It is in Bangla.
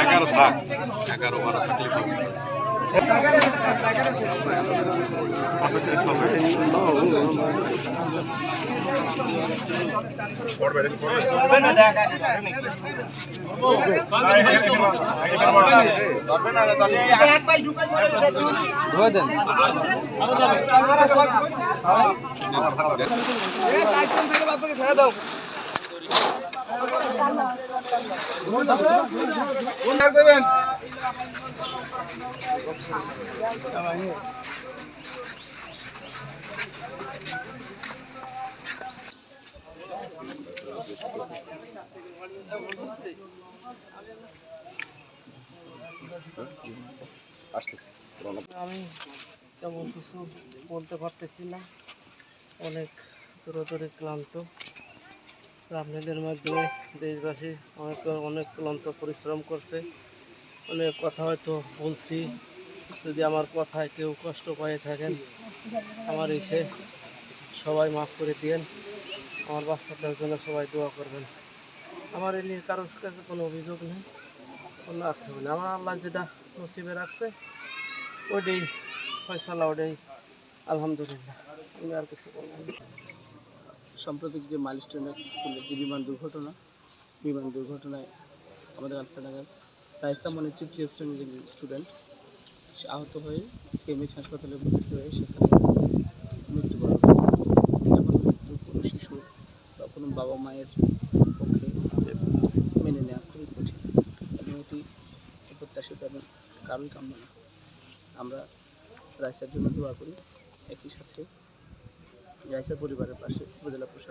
এগারো থাক এগারো বারো থাকলে ছেড়ে দাও আমি তেমন কিছু বলতে পারতেছি না। অনেক দূরে দূরে ক্লান্ত। আপনাদের মাধ্যমে দেশবাসী অনেক অনেক ক্লান্ত পরিশ্রম করছে। অনেক কথা হয়তো বলছি, যদি আমার কথায় কেউ কষ্ট পেয়ে থাকেন, আমার এসে সবাই মাফ করে দিয়েন। আমার বাচ্চাটার জন্য সবাই দোয়া করবেন। আমার এ নিয়ে কারোর কাছে কোনো অভিযোগ নেই, কোনো আক্ষেপ নেই। আমার আল্লাহ যেটা নসিবে রাখছে ওটাই ফয়সালা ওটাই আলহামদুলিল্লাহ। আমি আর কিছু বলব। সাম্প্রতিক যে মাইলস্টোন স্কুলের যে বিমান দুর্ঘটনা, বিমান দুর্ঘটনায় আমাদের আলফাডাঙ্গার রাইসা মানে তৃতীয় শ্রেণির স্টুডেন্ট সে আহত হয়ে সিএমএইচ হাসপাতালে ভর্তি হয়ে সেখানে মৃত্যুবরণ। এমন মৃত্যু কোনো শিশু বা কোনো বাবা মায়ের পক্ষে মেনে নেওয়া খুবই কঠিন এবং এটি অপ্রত্যাশিত এবং কারোই কাম্য না আমরা রাইসার জন্য দোয়া করি, একই সাথে রাইসা পরিবারের পাশে উপজেলা প্রশাসন